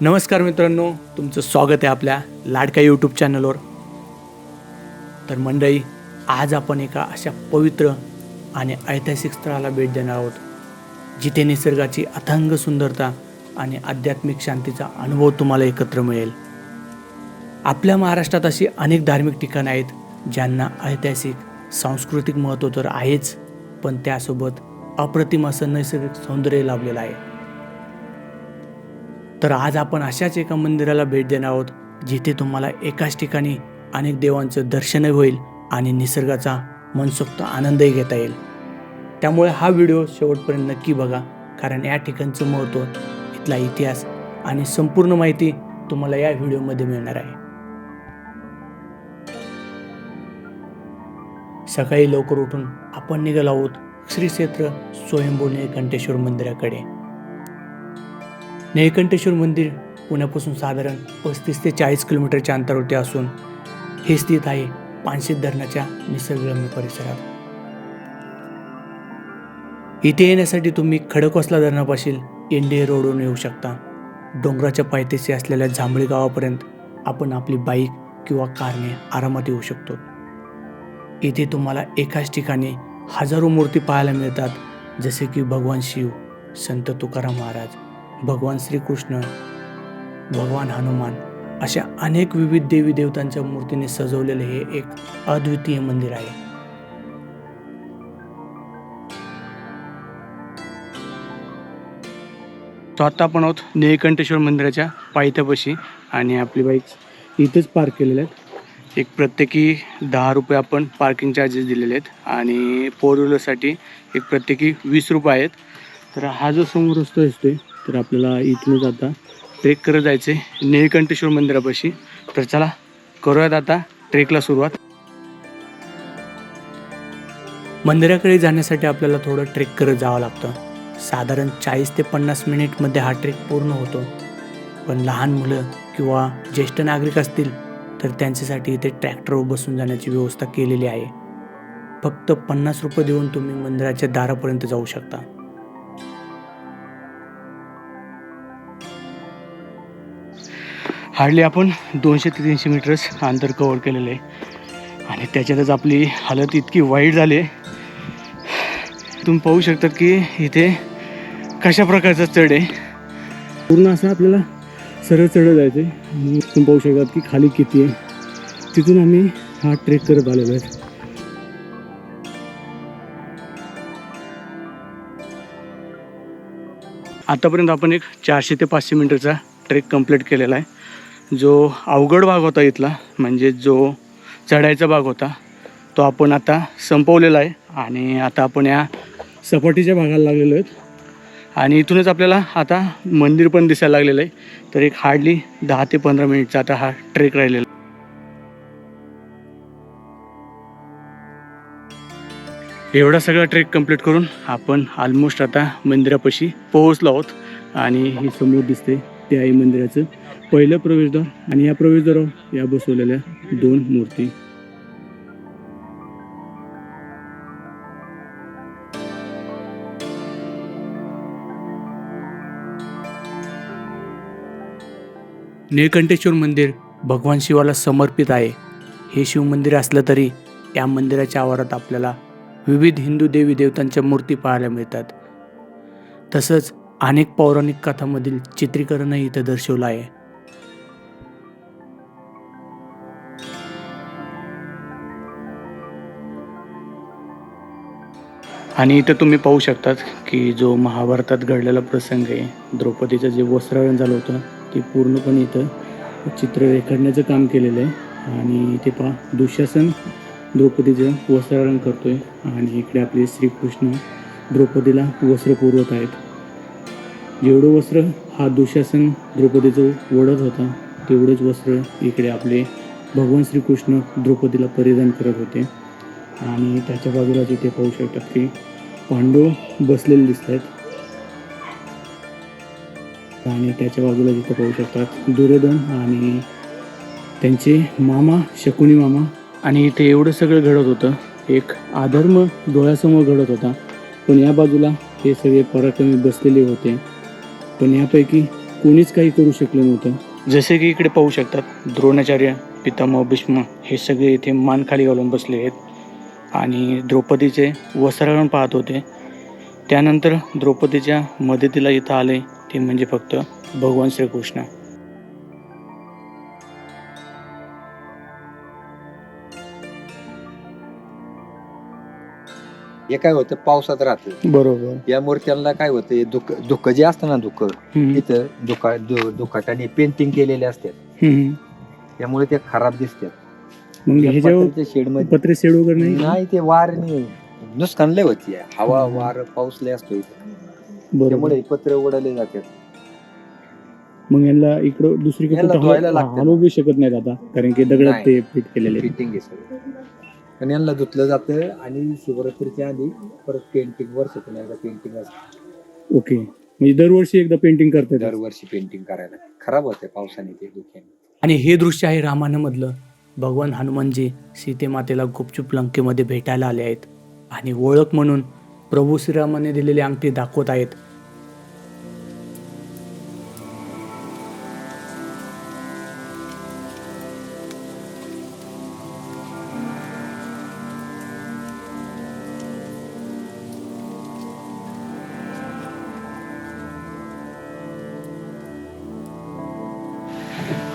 नमस्कार मित्रांनो तुमचं स्वागत आहे आपल्या लाडका यूट्यूब चॅनलवर तर मंडळी आज आपण एका अशा पवित्र आणि ऐतिहासिक स्थळाला भेट देणार आहोत जिथे निसर्गाची अथांग सुंदरता आणि आध्यात्मिक शांतीचा अनुभव तुम्हाला एकत्र मिळेल. आपल्या महाराष्ट्रात अशी अनेक धार्मिक ठिकाणं आहेत ज्यांना ऐतिहासिक सांस्कृतिक महत्त्व तर आहेच पण त्यासोबत अप्रतिम असं नैसर्गिक सौंदर्य लाभलेलं आहे. तर आज आपण अशाच एका मंदिराला भेट देणार आहोत जिथे तुम्हाला एकाच ठिकाणी अनेक देवांचं दर्शनही होईल आणि निसर्गाचा मनसोक्त आनंदही घेता येईल. त्यामुळे हा व्हिडिओ शेवटपर्यंत नक्की बघा कारण या ठिकाणचं महत्त्व इथला इतिहास आणि संपूर्ण माहिती तुम्हाला या व्हिडिओमध्ये मिळणार आहे. सकाळी लवकर उठून आपण निघालो आहोत श्री क्षेत्र स्वयंभूने कंटेश्वर मंदिराकडे. निळकंठेश्वर मंदिर पुण्यापासून साधारण पस्तीस ते चाळीस किलोमीटरच्या अंतरावरती असून हे स्थित आहे पानशेत धरणाच्या निसर्गरम्य परिसरात. इथे येण्यासाठी तुम्ही खडकवासला धरणापाशील एनडीए रोडवरून येऊ शकता. डोंगराच्या पायथ्याशी असलेल्या जांभळी गावापर्यंत आपण आपली बाईक किंवा कारने आरामात येऊ शकतो. इथे तुम्हाला एकाच ठिकाणी हजारो मूर्ती पाहायला मिळतात जसे की भगवान शिव संत तुकाराम महाराज. भगवान श्रीकृष्ण भगवान हनुमान अशा अनेक विविध देवी देवतांच्या मूर्तीने सजवलेले हे एक अद्वितीय मंदिर आहे. तो आता आपण आहोत निळकंठेश्वर मंदिराच्या पायथ्यापाशी आणि आपली बाईक इथेच पार्क केलेल्या आहेत. एक प्रत्येकी दहा रुपये आपण पार्किंग चार्जेस दिलेले आहेत आणि फोर व्हीलरसाठी एक प्रत्येकी वीस रुपये आहेत. तर हा जो समोर रस्ता दिसतोय तर आपल्याला इथूनच आता ट्रेक करत जायचं आहे निळकंठेश्वर मंदिरापाशी. तर चला करूयात आता ट्रेकला सुरुवात. मंदिराकडे जाण्यासाठी आपल्याला थोडं ट्रेक करत जावं लागतं. साधारण चाळीस ते पन्नास मिनिटमध्ये हा ट्रेक पूर्ण होतो. पण लहान मुलं किंवा ज्येष्ठ नागरिक असतील तर त्यांच्यासाठी इथे ट्रॅक्टरवर बसून जाण्याची व्यवस्था केलेली आहे. फक्त पन्नास रुपये देऊन तुम्ही मंदिराच्या दारापर्यंत जाऊ शकता. हार्डली आपण दोनशे ते तीनशे मीटर्स अंतर कवर केलेलं आहे. आणि त्याच्यातच आपली हालत इतकी वाईट झाली आहे. तुम्ही पाहू शकतात की इथे कशा प्रकारचा चढ आहे. पूर्ण असं आपल्याला सरळ चढ जायचं आहे आणि तुम्ही पाहू शकतात की खाली किती आहे. तिथून आम्ही हा ट्रेक करत आलेलो आहे. आतापर्यंत आपण एक चारशे ते पाचशे मीटरचा ट्रेक कंप्लीट केलेला आहे. जो अवघड भाग होता इथला म्हणजे जो चढायचा भाग होता तो आपण आता संपवलेला आहे आणि आता आपण या सपाटीच्या भागाला लागलेलो आहेत. आणि इथूनच आपल्याला आता मंदिर पण दिसायला लागलेलं आहे. तर एक हार्डली दहा ते पंधरा मिनिटचा आता हा ट्रेक राहिलेला एवढा सगळा ट्रेक कंप्लीट करून आपण ऑलमोस्ट आता मंदिरापाशी पोहोचलो आहोत. आणि हे समोर दिसते ते आहे मंदिराचं. पहिलं प्रवेशद्वार आणि या प्रवेशद्वारावर या बसवलेल्या दोन मूर्ती. निळकंठेश्वर मंदिर भगवान शिवाला समर्पित आहे. हे शिवमंदिर असलं तरी या मंदिराच्या आवारात आपल्याला विविध हिंदू देवी देवतांच्या मूर्ती पाहायला मिळतात. तसंच अनेक पौराणिक कथांमधील चित्रीकरणही इथं दर्शवलं आहे. आणि इथं तुम्ही पाहू शकतात की जो महाभारतात घडलेला प्रसंग आहे द्रौपदीचं जे वस्त्रहरण झालं होतं ते पूर्णपणे इथं चित्र रेखाडण्याचं काम केलेलं आहे. आणि इथे पहा दुःशासन द्रौपदीचं वस्त्रहरण आहे आणि इकडे आपले श्रीकृष्ण द्रौपदीला वस्त्र पुरवत आहेत. जेवढं वस्त्र हा दुःशासन द्रौपदीचं ओढत होता तेवढंच वस्त्र इकडे आपले भगवान श्रीकृष्ण द्रौपदीला परिधान करत होते. आणि त्याच्या बाजूला तिथे पाहू शकतात की पांडव बसलेले दिसत आहेत आणि त्याच्या बाजूला जिथे पाहू शकतात दुर्योधन आणि त्यांचे मामा शकुनी मामा. आणि इथे एवढं सगळं घडत होतं. एक आधर्म डोळ्यासमोर घडत होता. पण या बाजूला हे सगळे पराक्रमी बसलेले होते. पण यापैकी कोणीच काही करू शकलं नव्हतं. जसे की इकडे पाहू शकतात द्रोणाचार्य पितामह भीष्म हे सगळे इथे मान खाली घालून बसले आहेत. आणि द्रौपदीचे वस्त्रावरण पाहत होते. त्यानंतर द्रौपदीच्या मदतीला इथं आले ते म्हणजे फक्त भगवान श्रीकृष्ण. हे काय होतं? पावसात राहतं. बरोबर. या मूर्त्यांना काय होतं? धुक धुकं जे असतं ना तिथं धुका धु- धुकाटाने पेंटिंग केलेले असतात. त्यामुळे ते खराब दिसतात. मग ह्याच्यावर शेडमध्ये पत्रे सेड वगैरे नाही? नाही ते वार नुकसान लय होती. हवा. वार पाऊस लय असतो इथे. बरोबर. त्यामुळे हे पत्रे उडवले जातात. मग यांना इकडं दुसरीकडे यांना धुवायला लागतं. हलवू बी शकत नाहीत आता कारण की दगडात नाही. ते फिट केलेले आहेत. फिटिंग आहे सगळं. आणि यांना धुतलं जातं आणि शिवरात्रीच्या आधी परत पेंटिंग वर्षातून एकदा पेंटिंग असते. ओके म्हणजे दरवर्षी एकदा पेंटिंग करतात दरवर्षी पेंटिंग करायला. खराब होते पावसाने ते धुक्याने. आणि हे दृश्य आहे रामायणामधलं भगवान हनुमानजी सीतेमातेला गुपचूप लंकेमध्ये भेटायला आले आहेत आणि ओळख म्हणून प्रभू श्रीरामाने दिलेली अंगठी दाखवत आहेत.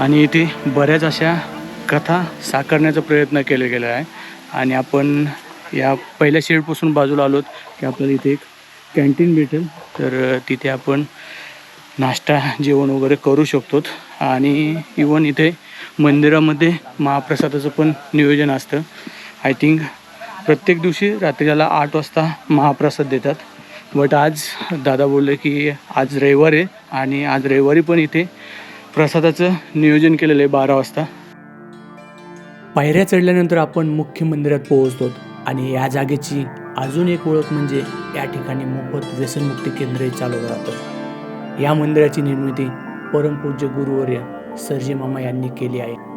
आणि इथे बऱ्याच अशा कथा साकारण्याचा प्रयत्न केला गेला आहे. आणि आपण या पहिल्या शेडपासून बाजूला आलोत की आपल्याला इथे एक कॅन्टीन भेटेल. तर तिथे आपण नाश्ता जेवण वगैरे करू शकतो आणि इवन इथे मंदिरामध्ये महाप्रसादाचं पण नियोजन असतं. आय थिंक प्रत्येक दिवशी रात्रीला आठ वाजता महाप्रसाद देतात. बट आज दादा बोलले की आज रविवार आहे आणि आज रविवारी पण इथे प्रसादाचं नियोजन केलेलं आहे बारा वाजता. पायऱ्या चढल्यानंतर आपण मुख्य मंदिरात पोहोचतो आणि या जागेची अजून एक ओळख म्हणजे या ठिकाणी मोफत व्यसनमुक्ती केंद्रही चालवलं जातं. या मंदिराची निर्मिती परमपूज्य गुरुवर्य सरजी मामा यांनी केली आहे.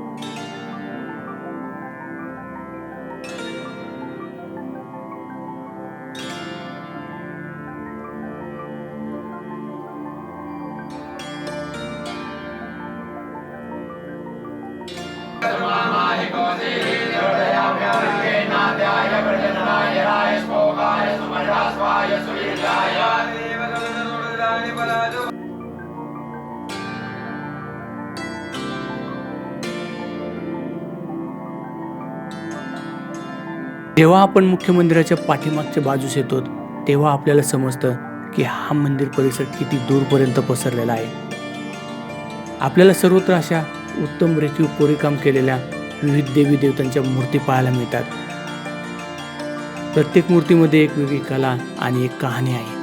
जेव्हा आपण मुख्य मंदिराच्या पाठीमागच्या बाजूस येतो तेव्हा आपल्याला समजतं की हा मंदिर परिसर किती दूरपर्यंत पसरलेला आहे. आपल्याला सर्वत्र अशा उत्तम रेखीव कोरीकाम केलेल्या विविध देवी देवतांच्या मूर्ती पाहायला मिळतात. प्रत्येक मूर्तीमध्ये एक वेगळी कला आणि एक कहाणी आहे.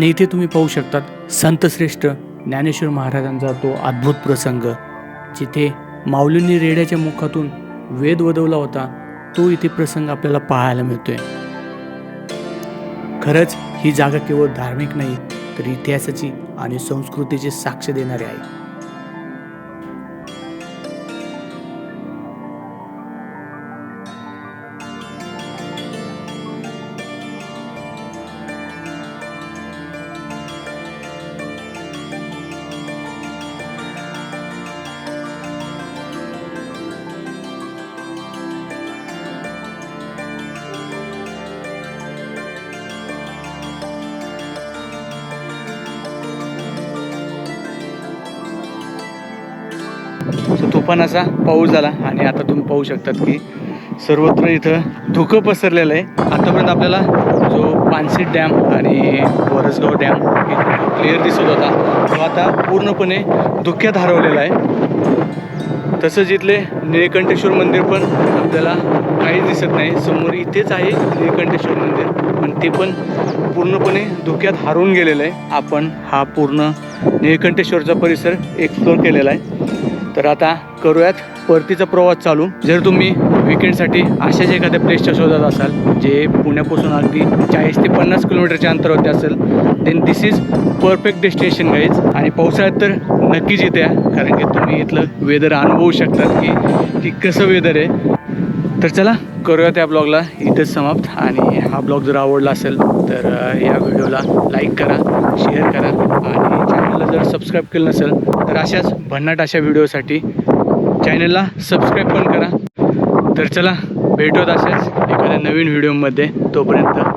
आणि इथे तुम्ही पाहू शकतात संतश्रेष्ठ ज्ञानेश्वर महाराजांचा तो अद्भुत प्रसंग. जिथे माऊलींनी रेड्याच्या मुखातून वेद वदवला होता तो इथे प्रसंग आपल्याला पाहायला मिळतोय. खरंच ही जागा केवळ धार्मिक नाही तर इतिहासाची आणि संस्कृतीची साक्ष देणारी आहे. पण असा पाऊस झाला आणि आता तुम्ही पाहू शकतात की सर्वत्र इथं धुकं पसरलेलं आहे. आतापर्यंत आपल्याला जो पानसीट डॅम आणि वरसगाव डॅम इथं क्लिअर दिसत होता तो आता पूर्णपणे धुक्यात हरवलेला आहे. तसंच इथले निळकंठेश्वर मंदिर पण आपल्याला काहीच दिसत नाही. समोर इथेच आहे निळकंठेश्वर मंदिर पण ते पण पूर्णपणे धुक्यात हरवून गेलेलं आहे. आपण हा पूर्ण निळकंठेश्वरचा परिसर एक्सप्लोर केलेला आहे. तर आता करूयात. परतीचा प्रवास चालू. जर तुम्ही विकेंडसाठी अशाच एखाद्या प्लेसच्या शोधात असाल जे पुण्यापासून अगदी चाळीस ते पन्नास किलोमीटरच्या अंतरावरती असेल then this is perfect destination guys आणि पावसाळ्यात तर नक्कीच इथे या कारण की तुम्ही इथलं वेदर अनुभवू शकतात की की कसं वेदर आहे. तर चला करूया त्या ब्लॉगला इथंच समाप्त. आणि हा ब्लॉग जर आवडला असेल तर या व्हिडिओला लाईक करा शेअर करा. आणि चॅनलला जर सबस्क्राईब केलं नसेल तर अशाच भन्नाट अशा व्हिडिओसाठी चॅनलला सबस्क्राईब पण करा. तर चला भेटूयात अशाच एखाद्या नवीन व्हिडिओमध्ये. तोपर्यंत